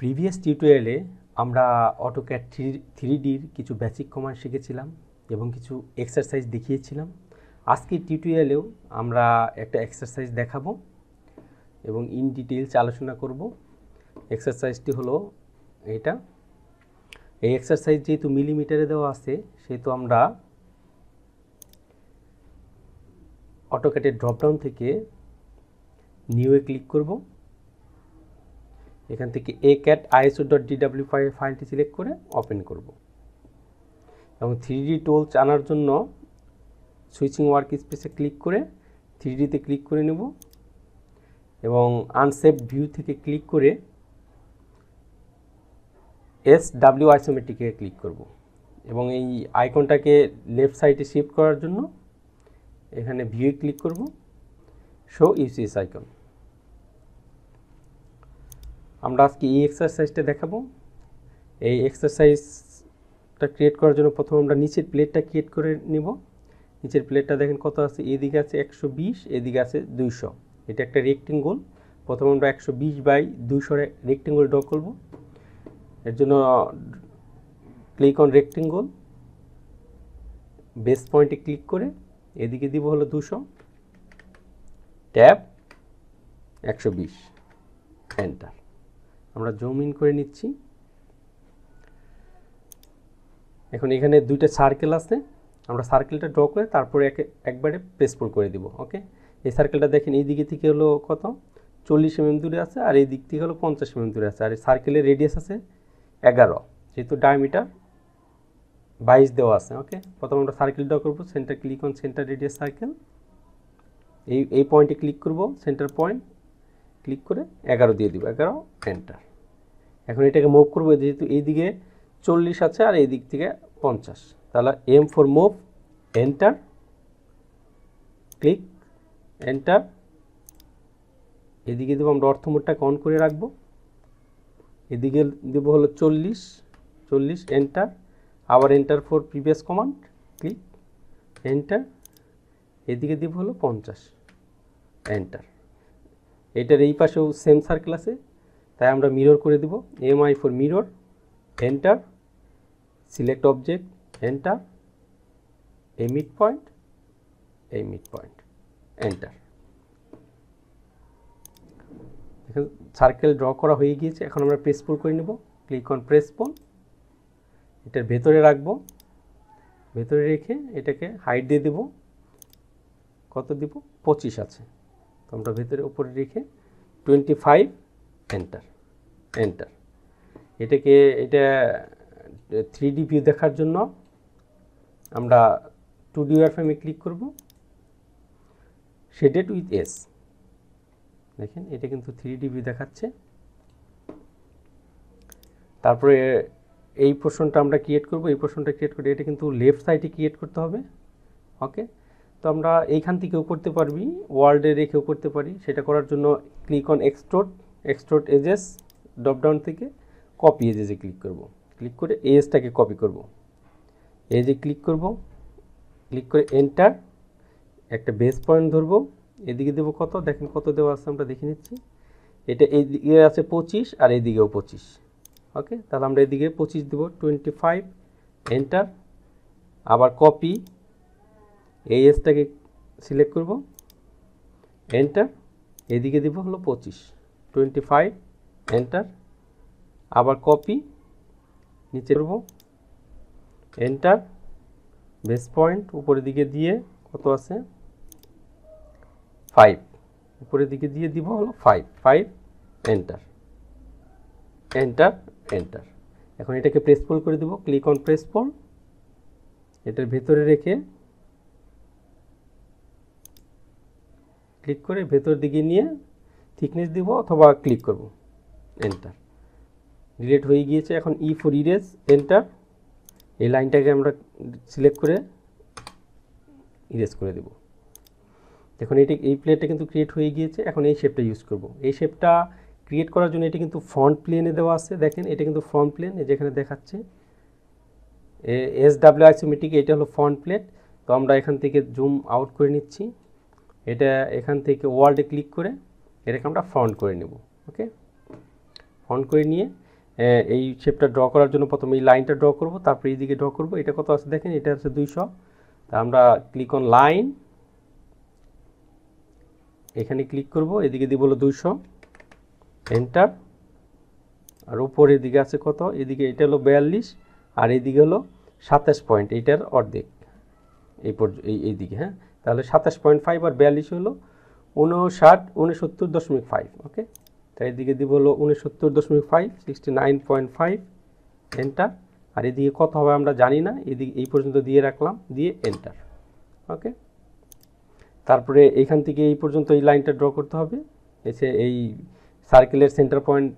Previous টিউটোরিয়ালে আমরা AutoCAD three three ডির কিছু বেসিক কমান্ড শিখেছিলাম এবং কিছু এক্সারসাইজ দেখিয়েছিলাম। আজকের টিউটোরিয়ালেও আমরা একটা এক্সারসাইজ দেখাবো এবং ইন ডিটেলস আলোচনা করব। এক্সারসাইজটি হলো এটা। এই এক্সারসাইজ যেহেতু মিলিমিটারে দেওয়া আছে, সেহেতু আমরা অটোক্যাটের ড্রপডাউন থেকে নিউয়ে ক্লিক করব। এখান থেকে a cat ISO dot DW ফাইলটি সিলেক্ট করে ওপেন করব। এবং থ্রি টুলস আনার জন্য সুইচিং ওয়ার্ক স্পেসে ক্লিক করে থ্রি ডিতে ক্লিক করে নেব। এবং আনসেভ ভিউ থেকে ক্লিক করে এস ডাব্লিউ আইসোমেট্রিকে ক্লিক করব। এবং এই আইকনটাকে লেফট সাইডে শিফট করার জন্য এখানে ভিউ ক্লিক করব। শো ইউসিএস আইকন আমরা আজকে এই এক্সারসাইজটা দেখাবো। এই এক্সারসাইজটা ক্রিয়েট করার জন্য প্রথমে আমরা নিচের প্লেটটা ক্রিয়েট করে নিব। নিচের প্লেটটা দেখেন কত আছে? এদিকে আছে একশো বিশ, এদিকে আছে দুইশো। এটা একটা রেক্টেঙ্গল প্রথমে আমরা একশো বিশ বাই দুইশো রেক্টেঙ্গল ড্র করব। এর জন্য ক্লিক অন রেক্টেঙ্গল বেস পয়েন্টে ক্লিক করে এদিকে দিব হলো দুশো ট্যাব একশো বিশ। এন্টার আমরা জুম ইন করে নিচ্ছি। এখন এখানে দুইটা সার্কেল আছে। আমরা সার্কেলটা ড্র করে তারপরে একে একবারে প্রেস পুল করে দিব ওকে এই সার্কেলটা দেখেন, এই দিকে থেকে হলো কত? চল্লিশ এমএম দূরে আছে আর এই দিক থেকে হলো পঞ্চাশ এমএম দূরে আছে। আর এই সার্কেলের রেডিয়াস আছে এগারো। যেহেতু ডায়ামিটার বাইশ দেওয়া আছে ওকে প্রথম আমরা সার্কেল ড্র করব centre click on centre radius circle এই এই পয়েন্টে ক্লিক করব সেন্টার পয়েন্ট ক্লিক করে এগারো দিয়ে দিব, এগারো এন্টার এখন এটাকে মুভ করব যেহেতু এইদিকে চল্লিশ আছে আর এই দিক থেকে পঞ্চাশ। তাহলে M for move enter click enter এদিকে দেবো আমরা অর্থ মোডটাকে অন করে রাখব। এদিকে দেবো হলো চল্লিশ চল্লিশ এন্টার আবার enter for previous command click enter এদিকে দিব হলো পঞ্চাশ এন্টার এটার এই পাশেও সেম সার্কেল আছে। তাই আমরা মিরর করে দিব। M I for mirror enter select object enter এই মিড পয়েন্ট এই মিড পয়েন্ট এন্টার দেখুন সার্কেল ড্র করা হয়ে গিয়েছে। এখন আমরা প্রেস পুল করে নেব। ক্লিক অন প্রেস পুল এটার ভেতরে রাখব। ভেতরে রেখে এটাকে হাইট দিয়ে দেব। কত দিব? পঁচিশ আছে। তো ভেতরে উপরে রেখে টোয়েন্টি ফাইভ এন্টার এন্টার এটাকে, এটা থ্রি ডি ভিউ দেখার জন্য আমরা টু ডি ফ্রেমে ক্লিক করব। শেডেড উইথ এস দেখেন, এটা কিন্তু থ্রি ডি ভিউ দেখাচ্ছে। তারপরে এই পোর্শনটা আমরা ক্রিয়েট করব। এই পোর্শনটা ক্রিয়েট করে এটা কিন্তু লেফট সাইডে ক্রিয়েট করতে হবে। ওকে তো আমরা এইখান থেকেও করতে পারবি ওয়ার্ল্ডে রেখেও করতে পারি। সেটা করার জন্য click on extrude extract edges dropdown থেকে কপি এজেসে ক্লিক করব। ক্লিক করে এজটাকে কপি করব। এজে ক্লিক করব ক্লিক করে এন্টার একটা বেস পয়েন্ট ধরবো। এদিকে দেবো কত? দেখেন কত দেওয়া আছে, আমরা দেখে নিচ্ছি। এটা এইদিকে আছে পঁচিশ আর এইদিকেও পঁচিশ। ওকে তাহলে আমরা এদিকে পঁচিশ দেবো টোয়েন্টি ফাইভ এন্টার আবার কপি এই এসটাকে সিলেক্ট করব। এন্টার এদিকে দিব হলো পঁচিশ। টোয়েন্টি ফাইভ এন্টার আবার কপি নিচে করব। এন্টার বেস পয়েন্ট উপরের দিকে দিয়ে কত আছে? ফাইভ উপরের দিকে দিয়ে দিব হলো five five enter enter enter এখন এটাকে প্রেস পোল করে দেব। ক্লিক অন প্রেস পোল এটার ভেতরে রেখে ক্লিক করে ভেতর দিকে নিয়ে থিকনেস দিব অথবা ক্লিক করব। এন্টার ডিলেট হয়ে গিয়েছে, এখন ই ফর ইরেজ এন্টার এই লাইনটাকে আমরা সিলেক্ট করে ইরেজ করে দেব। দেখুন, এটি, এই প্লেটটা কিন্তু ক্রিয়েট হয়ে গিয়েছে, এখন এই শেপটা ইউজ করব। এই শেপটা ক্রিয়েট করার জন্য এটি কিন্তু ফ্রন্ট প্লেনে দেওয়া আছে, দেখেন, এটা কিন্তু ফ্রন্ট প্লেন যেখানে দেখাচ্ছে। এস ডাব্লিউ আইসোমেটিক এটা হলো ফ্রন্ট প্লেট তো আমরা এখান থেকে জুম আউট করে নিচ্ছি। এটা এখান থেকে ওয়ার্ল্ডে ক্লিক করে এটাকে আমরা ফ্রন্ট করে নেব, ওকে? ফ্রন্ট করে নিয়ে এই শেপটা ড্র করার জন্য প্রথমে এই লাইনটা ড্র করব, তারপরে এইদিকে ড্র করব। এটা কত আছে দেখেন? এটা আছে দুইশো। তা আমরা ক্লিক অন লাইন। এখানে ক্লিক করব, এদিকে দিব হলো দুইশো। এন্টার। আর উপরের দিকে আছে কত? এদিকে এটা হলো বিয়াল্লিশ, আর এদিকে হলো সাতাশ পয়েন্ট। এইটার অর্ধেক। এই পর্য, এই এইদিকে হ্যাঁ? তাহলে সাতাশ পয়েন্ট ফাইভ আর বিয়াল্লিশ হলো উনষাট উনসত্তর দশমিক ফাইভ ওকে তাই এদিকে দিব হলো উনসত্তর দশমিক five sixty nine point five enter আর এদিকে কত হবে আমরা জানি না, এদিকে এই পর্যন্ত দিয়ে রাখলাম, দিয়ে এন্টার ওকে তারপরে এইখান থেকে এই পর্যন্ত এই লাইনটা ড্র করতে হবে। এসে এই সার্কেলের সেন্টার পয়েন্ট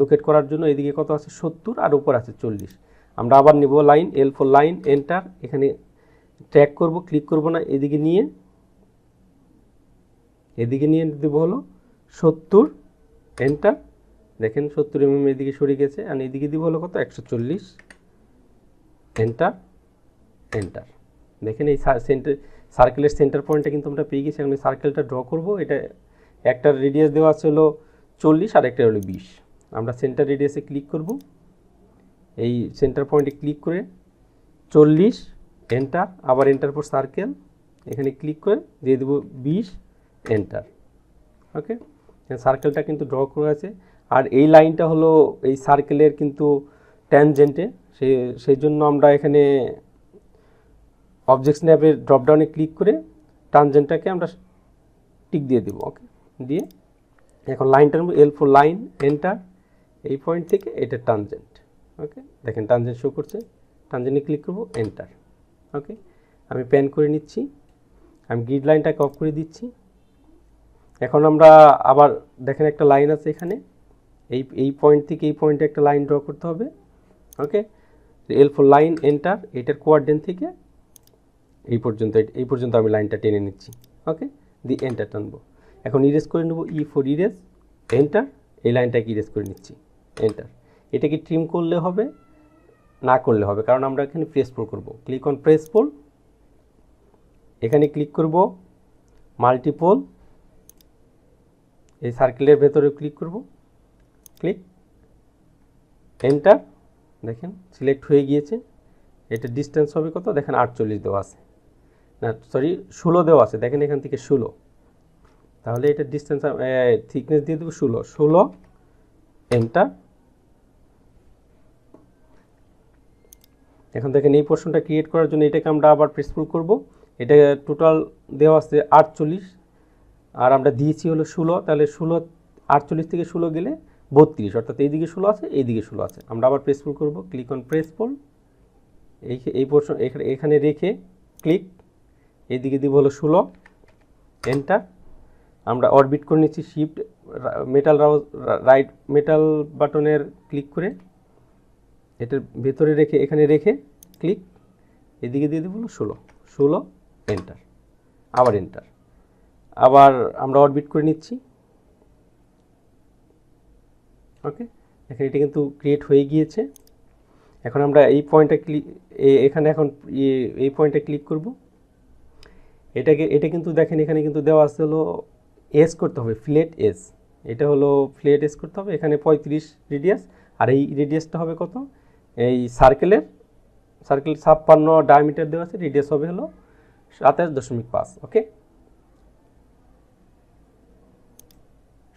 লোকেট করার জন্য এদিকে কত আছে? সত্তর, আর উপর আছে চল্লিশ। আমরা আবার নিব line L four line enter এখানে ট্র্যাক করব, ক্লিক করব না, এদিকে নিয়ে এদিকে নিয়ে দেব হলো সত্তর এন্টার দেখেন সত্তর এমএম এদিকে সরে গেছে, আর এদিকে দিব হলো কত, একশো চল্লিশ এন্টার এন্টার দেখেন এই সেন্টার সার্কেলের সেন্টার পয়েন্টটা কিন্তু আমরা পেয়ে গেছি আমি সার্কেলটা ড্র করব, এটা একটা রেডিয়াস দেওয়া আছে হলো চল্লিশ, আর একটা হলো বিশ, আমরা সেন্টার রেডিয়াসে ক্লিক করব, এই সেন্টার পয়েন্টে ক্লিক করে চল্লিশ এন্টার আবার এন্টার পর সার্কেল এখানে ক্লিক করে দিয়ে দেবো বিশ এন্টার ওকে সার্কেলটা কিন্তু ড্র করা আছে। আর এই লাইনটা হলো এই সার্কেলের কিন্তু ট্যানজেন্টে সে, সেই জন্য আমরা এখানে অবজেক্ট স্ন্যাপের ড্রপডাউনে ক্লিক করে টানজেন্টটাকে আমরা টিক দিয়ে দেবো ওকে দিয়ে এখন লাইনটার এল ফোর লাইন এন্টার এই পয়েন্ট থেকে এটা টানজেন্ট ওকে দেখেন টানজেন্ট শো করছে। টানজেন্টে ক্লিক করব এন্টার ওকে আমি প্যান করে নিচ্ছি। আমি গ্রিড লাইনটাকে অফ করে দিচ্ছি। এখন আমরা আবার দেখেন একটা লাইন আছে এখানে। এই এই পয়েন্ট থেকে এই পয়েন্টে একটা লাইন ড্র করতে হবে। Okay L four line enter এটার কোয়ার্ডেন থেকে এই পর্যন্ত এই পর্যন্ত আমি লাইনটা টেনে নিচ্ছি। ওকে দি এন্টার টানবো। এখন ইরেজ করে নেব। ই ফোর ইরেজ এন্টার এই লাইনটাকে ইরেজ করে নিচ্ছি। এন্টার এটাকে ট্রিম করলে হবে। না করলে হবে, কারণ আমরা এখানে প্রেস পোল করব। ক্লিক অন প্রেস পোল এখানে ক্লিক করব মাল্টিপোল এই সার্কেলের ভেতরে ক্লিক করব। ক্লিক এন্টার দেখেন সিলেক্ট হয়ে গিয়েছে। এটা ডিস্টেন্স হবে কত? দেখেন আটচল্লিশ দেওয়া আছে। না সরি ষোলো দেওয়া আছে। দেখেন এখান থেকে ষোলো। তাহলে এটা ডিস্টেন্স থিকনেস দিয়ে দেবো ষোলো। ষোলো এন্টার এখন দেখেন এই পোর্শনটা ক্রিয়েট করার জন্য এটাকে আমরা আবার প্রেসফুল করব। এটা টোটাল দেওয়া আছে আটচল্লিশ, আর আমরা দিয়েছি হলো ষোলো, তাহলে ষোলো, আটচল্লিশ থেকে ষোলো গেলে বত্রিশ, অর্থাৎ এইদিকে ষোলো আছে, এইদিকে ষোলো আছে। আমরা আবার প্রেসফুল করব ক্লিক অন প্রেসফুল এই এই পোর্শন এখানে রেখে ক্লিক এইদিকে দিব হলো ষোলো এন্টার আমরা অরবিট করে নিচ্ছি শিফট মেটাল রাইট মেটাল বাটনের ক্লিক করে। এটার ভেতরে রেখে, এখানে রেখে ক্লিক এদিকে দিয়ে দেবো ষোলো। ষোলো এন্টার আবার এন্টার আবার আমরা অরবিট করে নিচ্ছি। ওকে এখানে এটা কিন্তু ক্রিয়েট হয়ে গিয়েছে। এখন আমরা এই পয়েন্টটা ক্লিক এখানে এখন ইয়ে- এই পয়েন্টে ক্লিক করব। এটাকে, এটা কিন্তু দেখেন, এখানে কিন্তু দেওয়া আছে হলো এস করতে হবে ফ্লেট এস এটা হলো ফ্লেট এস করতে হবে, এখানে পঁয়ত্রিশ রেডিয়াস আর এই রেডিয়াসটা হবে কত? এই সার্কেলের সার্কেল ছাপ্পান্ন ডায়ামিটার দেওয়া আছে রেডিয়াস হবে হলো সাতাশ দশমিক পাঁচ ওকে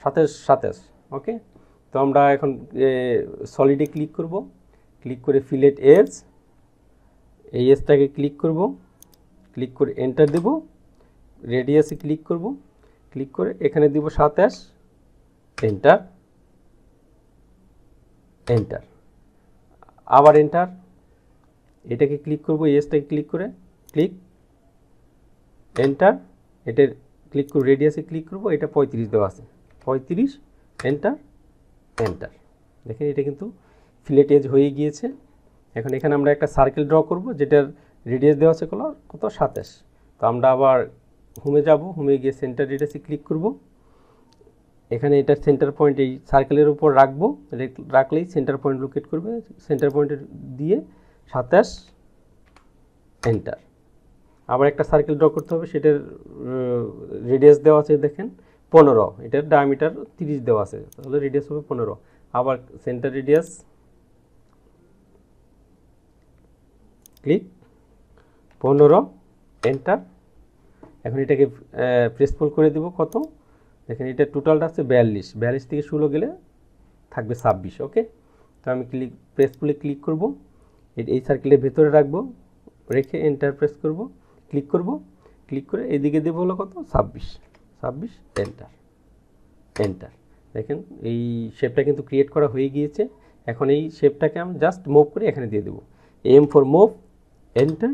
সাতাশ সাতাশ ওকে তো আমরা এখন সলিডে ক্লিক করব ক্লিক করে ফিলেট এজ এই এজটাকে ক্লিক করব ক্লিক করে এন্টার দেব রেডিয়াসে ক্লিক করব ক্লিক করে এখানে দিব সাতাশ এন্টার এন্টার আবার এন্টার এটাকে ক্লিক করব এসটাকে ক্লিক করে ক্লিক এন্টার এটার ক্লিক করে রেডিয়াসে ক্লিক করব, এটা পঁয়ত্রিশ দেওয়া আছে। পঁয়ত্রিশ এন্টার এন্টার দেখেন এটা কিন্তু ফিলেট এজ হয়ে গিয়েছে। এখন এখানে আমরা একটা সার্কেল ড্র করব, যেটার রেডিয়াস দেওয়া আছে কত? সাতাশ। তো আমরা আবার হোমে যাব হোমে গিয়ে সেন্টার রেডিয়াসে ক্লিক করব। এখানে এটার সেন্টার পয়েন্ট এই সার্কেলের উপর রাখব রাখলেই সেন্টার পয়েন্ট লোকেট করবে সেন্টার পয়েন্টে দিয়ে সাতাশ এন্টার আবার একটা সার্কেল ড্র করতে হবে, সেটার রেডিয়াস দেওয়া আছে দেখেন, পনেরো, এটার ডায়ামিটার তিরিশ দেওয়া আছে, তাহলে রেডিয়াস হবে পনেরো। আবার সেন্টার রেডিয়াস ক্লিক পনেরো এন্টার এখন এটাকে প্রেসফুল করে দেব, কত? দেখেন এটা টোটালটা আছে বিয়াল্লিশ। বিয়াল্লিশ থেকে ষোলো গেলে থাকবে ছাব্বিশ, ওকে? তো আমি ক্লিক, প্রেস পুলে ক্লিক করব। এই সার্কেলের ভেতরে রাখব, রেখে এন্টার প্রেস করব, ক্লিক করব। ক্লিক করে এদিকে দেবো হলো কত? ছাব্বিশ। ছাব্বিশ এন্টার এন্টার দেখেন এই শেপটা কিন্তু ক্রিয়েট করা হয়ে গিয়েছে। এখন এই শেপটাকে আমি জাস্ট মুভ করে এখানে দিয়ে দেবো। এম ফর মুভ এন্টার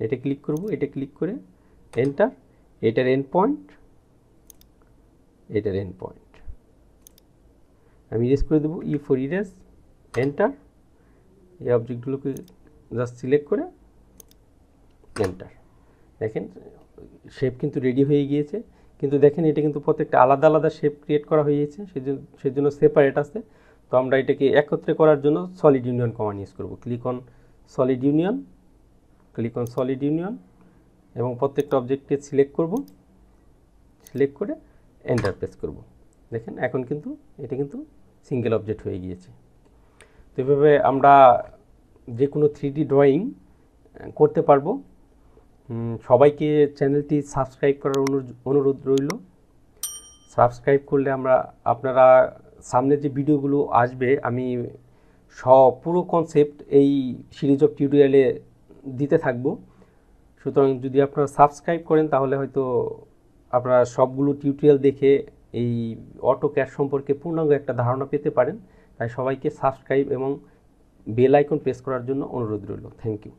এটা ক্লিক করব, এটা ক্লিক করে এন্টার এটার এন্ড পয়েন্ট এটার এন্ড পয়েন্ট আমি ইরেজ করে দেবো ই ফর ইরেজ এন্টার এই অবজেক্টগুলোকে জাস্ট সিলেক্ট করে এন্টার দেখেন শেপ কিন্তু রেডি হয়ে গিয়েছে, কিন্তু দেখেন এটা কিন্তু প্রত্যেকটা আলাদা আলাদা শেপ ক্রিয়েট করা হয়েছে সেজন্য সেজন্য সেপারেট আছে। তো আমরা এটাকে একত্রে করার জন্য সলিড ইউনিয়ন কমান্ড ইউজ করব। Click on solid union click on solid union এবং প্রত্যেকটা অবজেক্টকে সিলেক্ট করব সিলেক্ট করে এন্টার প্রেস করব। দেখেন, এখন কিন্তু এটা কিন্তু সিঙ্গেল অবজেক্ট হয়ে গিয়েছে। তো এভাবে আমরা যে কোনো থ্রি ড্রয়িং করতে পারব। সবাইকে চ্যানেলটি সাবস্ক্রাইব করার অনুরোধ- রইল। সাবস্ক্রাইব করলে আমরা, আপনারা সামনে যে ভিডিওগুলো আসবে, আমি সব পুরো কনসেপ্ট এই সিরিজ অফ টিউটোরিয়ালে দিতে থাকব। সুতরাং যদি আপনারা সাবস্ক্রাইব করেন, তাহলে হয়তো আপনারা সবগুলো টিউটোরিয়াল দেখে এই অটো ক্যাশ সম্পর্কে পূর্ণাঙ্গ একটা ধারণা পেতে পারেন। তাই সবাইকে সাবস্ক্রাইব এবং বেল আইকন প্রেস করার জন্য অনুরোধ রইল। Thank you